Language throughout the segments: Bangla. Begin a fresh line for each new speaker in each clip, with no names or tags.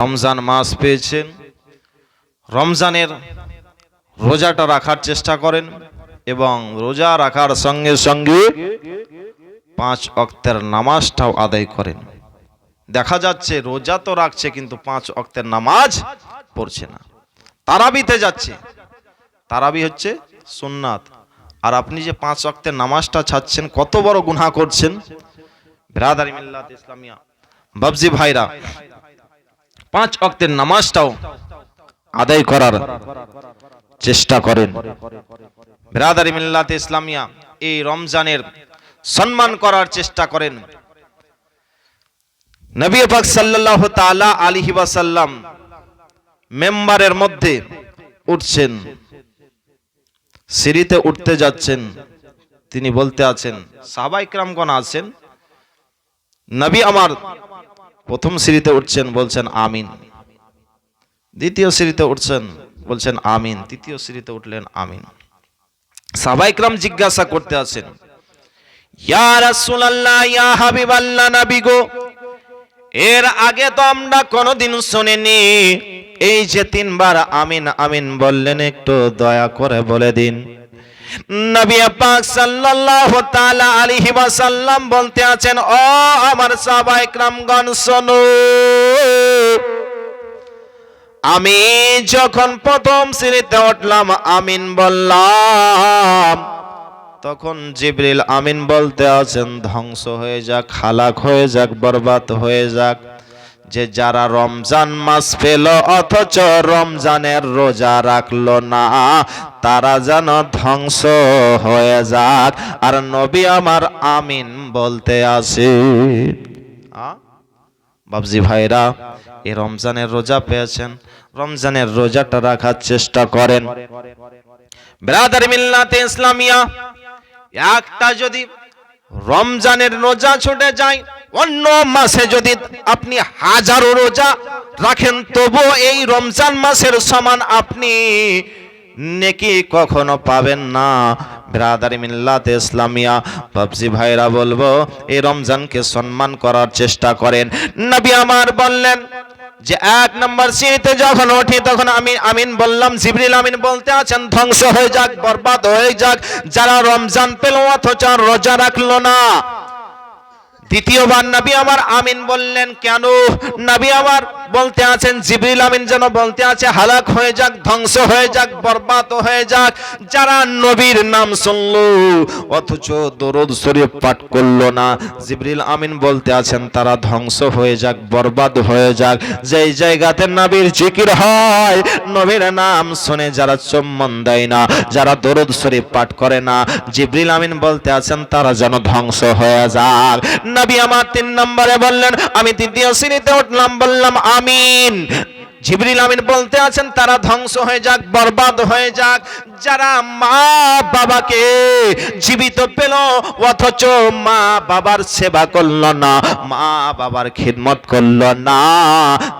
রমজান মাস পেয়েছেন। রমজানের রোজাটা রাখার চেষ্টা করেন এবং রোজা রাখার সঙ্গে সঙ্গে পাঁচ অক্তের নামাজটাও আদায় করেন। দেখা যাচ্ছে রোজা তো রাখছে কিন্তু পাঁচ অক্তের নামাজ পড়ছে না। তারাবিতে যাচ্ছে। তারাবি হচ্ছে সুন্নাত। আর আপনি যে পাঁচ অক্তের নামাজটা ছাড়ছেন, কত বড় গুনাহ করছেন। ইসলামিয়া। বাবজি ভাইরা পাঁচ অক্তের নামাজটাও আদায় করার চেষ্টা করেন। ব্রাদারি মিল্লাত ইসলামিয়া এই রমজানের সম্মান করার চেষ্টা করেন। নবী পাক সাল্লাল্লাহু তাআলা আলাইহি ওয়াসাল্লাম মেম্বারের মধ্যে উঠছেন। সিঁড়িতে উঠতে যাচ্ছেন। তিনি বলতে আছেন সাহাবাই ক্রামগণ আছেন। নবী আমার প্রথম সিঁড়িতে উঠছেন বলছেন আমিন। দ্বিতীয় সিঁড়িতে উঠছেন বলছেন আমিন। তৃতীয় সিঁড়িতে উঠলেন আমিন। সাহাবাইকরাম জিজ্ঞাসা করতে আছেন এর আগে তো আমরা কোনোদিন শুনিনি। এই যে তিনবার আমিন আমিন বললেন, একটু দয়া করে বলে দিন। বলতে আছেন, ও আমার শোনো। আমি যখন প্রথম শ্রেণীতে উঠলাম, আমিন বললাম। তখন জিবরিল আমিন বলতে আছেন, ধ্বংস হয়ে যাক হালাক হয়ে যাক, বরবাদ হয়ে যাক। যে যারা রমজান মাস পেল, অথচ রমজানের রোজা রাখল না, তারা যেন ধ্বংস হয়ে যাক। আর নবী আমার আমিন বলতে আসে বাবজি ভাইরা, এই রমজানের রোজা পেয়েছেন, রমজানের রোজাটা রাখার চেষ্টা করেন। ব্রাদার মিল্লাতে ইসলামিয়া, একটা যদি রমজানের রোজা ছুটে যায় অন্য মাসে যদি আপনি হাজারো রোজা রাখেন তবু এই রমজান মাসের সমান আপনি নেকি কখনো পাবেন না। ব্রাদারি মিল্লাত ইসলামিয়া, পাবজি ভাইরা বলব, এই রমজানকে সম্মান করার চেষ্টা করেন। নবী আমার বললেন যে, এক নম্বর সিঁড়িতে যখন উঠি তখন আমি আমিন বললাম, জিবরিল আমিন বলতে আছেন, ধ্বংস হয়ে যাক, বরবাদ হয়ে যাক, যারা রমজান পেল, অথচ রোজা রাখল না। দ্বিতীয়বার নবী আমার আমিন বললেন কেন? নবী আমার বলতে আছেন জিবরিল আমিন যেন বলতে আছে, হালাক হয়ে যাক, ধ্বংস হয়ে যাক, বরবাদ হয়ে যাক, যারা নবীর নাম শুনলো, অথচ দরুদ শরীফ পাঠ করল না। জিবরিল আমিন বলতে আছেন, তারা ধ্বংস হয়ে যাক, বরবাদ হয়ে যাক। যেই জায়গাতে নবীর জিকির হয়, নবীর নাম শুনে যারা চম্মন দেয় না, যারা দরুদ শরীফ পাঠ করে না, জিবরিল আমিন বলতে আছেন, তারা যেন ধ্বংস হয়ে যাক। নবী আমার তিন নম্বরে বললেন, আমি তৃতীয় শ্রেণীতে উঠলাম, বললাম আমিন। জিবরিল আমিন বলতে আছেন, তারা ধ্বংস হয়ে যাক, বরবাদ হয়ে যাক। যারা মা বাবাকে জীবিত পেল, অথচ মা বাবার সেবা করল না, মা বাবার খিদমত করল না,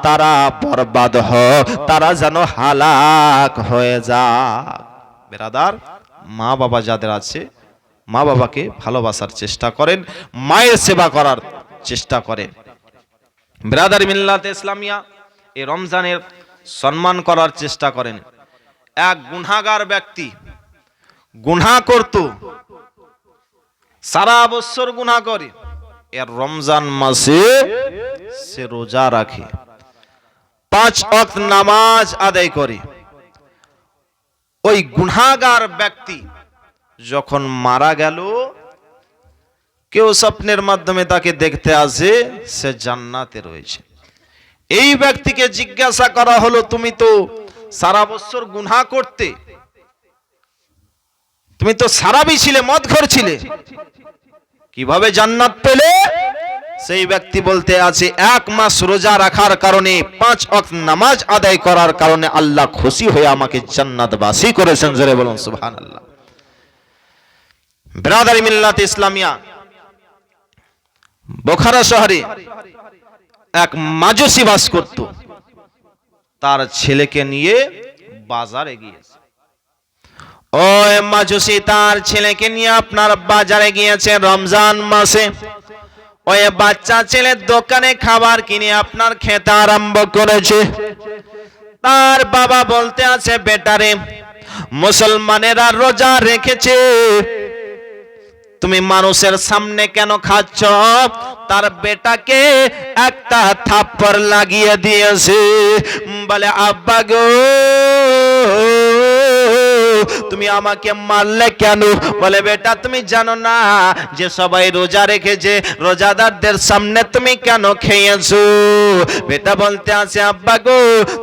তারা বরবাদ হোক তারা যেন হালাক হয়ে যাক। বেরাদার, মা বাবা যাদের আছে, মা বাবাকে ভালোবাসার চেষ্টা করেন, মায়ের সেবা করার চেষ্টা করেন। ব্রাদার মিল্লাতে ইসলামিয়া এই রমজানের সম্মান করার চেষ্টা করেন। এক গুনাগার ব্যক্তি গুনা করত, সারা বছর গুনা করে, এর রমজান মাসে সে রোজা রাখে, পাঁচ অক্ত নামাজ আদায় করে। ওই গুনাগার ব্যক্তি যখন মারা গেল কেউ স্বপ্নের মাধ্যমে তাকে দেখতে আসে, সে জান্নাতে রয়েছে। এই ব্যক্তিকে জিজ্ঞাসা করা হলো, তুমি তো সারা বছর গুনাহ করতে, তুমি তো সারাবি ছিলে মদ ছিলে, কীভাবে জান্নাত পেলে? সেই ব্যক্তি বলতে আছে, এক মাস রোজা রাখার কারণে, পাঁচ অক্ত নামাজ আদায় করার কারণে আল্লাহ খুশি হয়ে আমাকে জান্নাতবাসী করেছেন। জোরে বলুন, সুবহানাল্লাহ। ব্রাদারি মিল্লাত ইসলামিয়া বোখারা শহরে এক মাজুসি বাস করত। তার ছেলেকে নিয়ে বাজারে গিয়েছে। ওই মাজুসি তার ছেলেকে নিয়ে আপনার বাজারে গিয়েছে রমজান মাসে। ওই বাচ্চা ছেলের দোকানে খাবার কিনে আপনার খেতে আরম্ভ করেছে। তার বাবা বলতে আছে, বেটারে, মুসলমানেরা রোজা রেখেছে। তুমি মানুষের সামনে কেন খাচ্ছ? তার বেটাকে একটা থাপ্পড় লাগিয়ে দিয়েছে। বলে আব্বা গো তুমি আমাকে মারলে কেন? বলে, বেটা, তুমি জানো না যে সবাই রোজা রেখেছে, রোজাদারদের সামনে তুমি কেন খেয়েছো? বেটা বলতে আছে, আব্বা গো,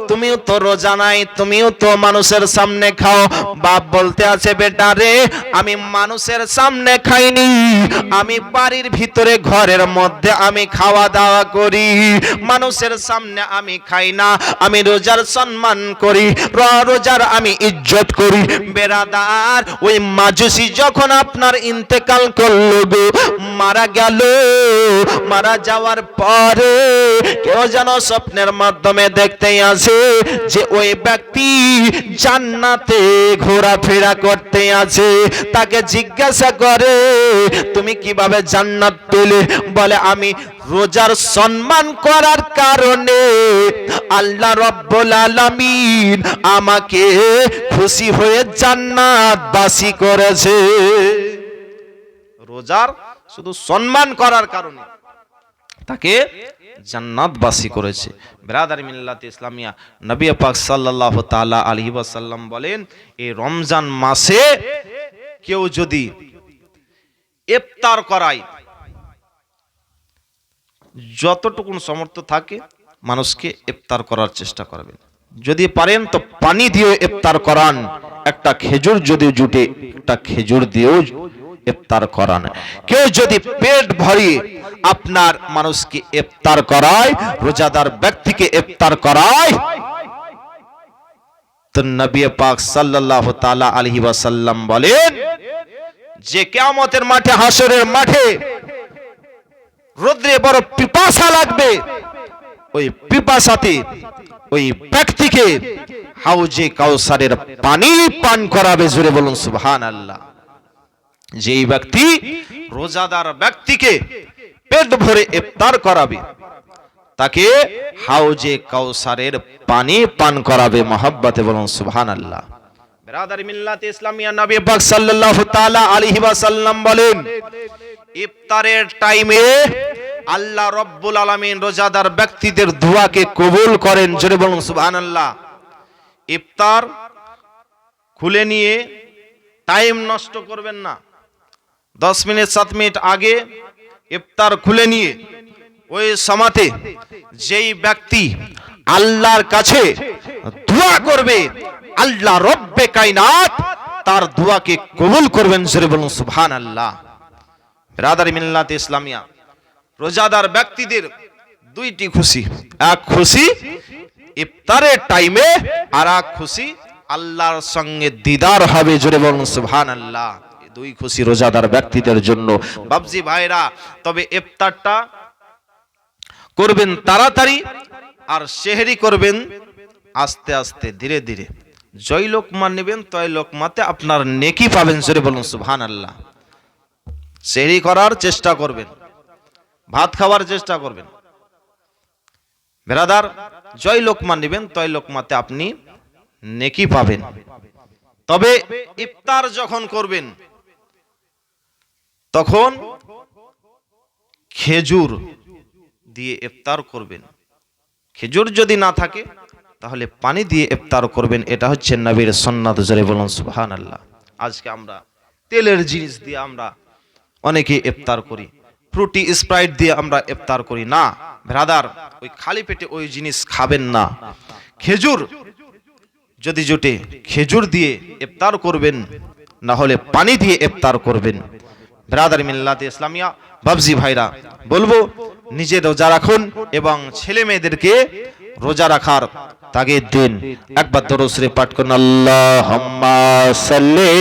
তুমিও তো রোজা নাই, তুমিও তো মানুষের সামনে খাও। বাপ বলতে আছে, বেটা রে, আমি মানুষের সামনে খাইনি, আমি বাড়ির ভিতরে, ঘরের মধ্যে আমি খাওয়া দাওয়া করি। মানুষের সামনে আমি খাই না, আমি রোজার সম্মান করি রোজার আমি ইজ্জত করি। বেরাদার, ওই মাজুসি যখন আপনার ইন্তেকাল করল মারা গেল। মারা যাওয়ার পরে কেউ যেন স্বপ্নের মাধ্যমে দেখতে আসে যে ওই ব্যক্তি জান্নাতে ঘোরাফেরা করতে আছে তাকে জিজ্ঞাসা করে, তুমি কীভাবে জান্নাত পেলে বলে, আমি রোজার সম্মান করার কারণে আল্লাহ রব্বুল আলামিন আমাকে খুশি হয়ে জান্নাত বাসী করেছে। রোজার শুধু সম্মান করার কারণে তাকে জান্নাতবাসী করেছে। ব্রাদার মিল্লাত ইসলামিয়া নবী পাক সাল্লাল্লাহু তাআলা আলাইহি ওয়াসাল্লাম বলেন, এই রমজান মাসে কেউ যদি ইফতার করায় যতটুকুন সমর্থ থাকে, মানুষকে ইফতার করার চেষ্টা করবেন। যদি পারেন তো পানি দিয়ে ইফতার করান। একটা খেজুর যদি জুটে, একটা খেজুর দিয়েও ইফতার করান। কেউ যদি পেট ভরিয়ে আপনার মানুষকে ইফতার করায়, রোজাদার ব্যক্তিকে ইফতার করায়, তো নবী পাক সাল্লাল্লাহু তাআলা আলাইহি ওয়াসাল্লাম বলেন, যে কিয়ামতের মাঠে হাসরের মাঠে রোদ্রে বড় পিপাসা লাগবে। ওই পিপাসাতে ওই ব্যক্তিকে হাউজে কাউসারের পানি পান করাবে জুড়ে বলুন সুবহান আল্লাহ যেই ব্যক্তি রোজাদার ব্যক্তিকে পেট ভরে ইফতার করাবে, তাকে হাউজে কাউসারের পানি পান করাবে মহাব্বতে বলুন সুবহান আল্লাহ বেরাদার মিল্লাত ইসলামিয়া নবী পাক সাল্লাল্লাহু তাআলা আলাইহি ওয়াসাল্লাম বলেন, ইফতারের টাইমে আল্লাহ রব্বুল আলামিন রোজাদার ব্যক্তিদের দোয়াকে কবুল করেন। জোরে বলুন, সুবহানাল্লাহ। ইফতার খুলে নিয়ে টাইম নষ্ট করবেন না। দশ মিনিট, সাত মিনিট আগে ইফতার খুলে নিয়ে ওই সমাতে যেই ব্যক্তি আল্লাহর কাছে দোয়া করবে আল্লাহ রব্বে কায়নাত তার দোয়াকে কবুল করবেন, জোরে বলুন সুবহান আল্লাহ রাদার মিল্লাত ইসলামিয়া, রোজাদার ব্যক্তিদের দুইটি খুশি। এক খুশি ইফতারের টাইমে, আর এক খুশি আল্লাহর সঙ্গে দিদার হবে, জোরে বলুন সুবহান আল্লাহ দুই খুশি রোজাদার ব্যক্তিদের জন্য। বাবজি ভাইরা, তবে ইফতারটা করবেন তাড়াতাড়ি, আর শেহরি করবেন আস্তে আস্তে, ধীরে ধীরে। জয় লোকমা নেবেন, তয় লোকমাতে আপনার নেকি পাবেন, জোরে বলুন সুবহান আল্লাহ সেহরি করার চেষ্টা করবেন, ভাত খাওয়ার চেষ্টা করবেন। বেরাদার, জয় লোকমা নেবেন, তয় লোকমাতে আপনি নেকি পাবেন। তবে ইফতার যখন করবেন, তখন খেজুর দিয়ে ইফতার করবেন। খেজুর যদি না থাকে তাহলে পানি দিয়ে ইফতার করবেন, এটা হচ্ছে নবীর সন্ন্যাত জোরে বলুন সুবহান আল্লাহ আজকে আমরা তেলের জিনিস দিয়ে আমরা অনেকে ইফতার করি, ফ্রুটি, স্প্রাইট দিয়ে আমরা ইফতার করি। না, ব্রাদার, ওই খালি পেটে ওই জিনিস খাবেন না। খেজুর, যদি জোটে খেজুর দিয়ে ইফতার করবেন, না হলে পানি দিয়ে ইফতার করবেন। ব্রাদার মিল্লাতে ইসলামিয়া, বাবজি ভাইরা, বলব, নিজে রোজা রাখুন এবং ছেলে মেয়েদেরকে রোজা রাখার তাগিদ দিন। একবার দরসরে পাঠ করুন আল্লাহ সাল্লি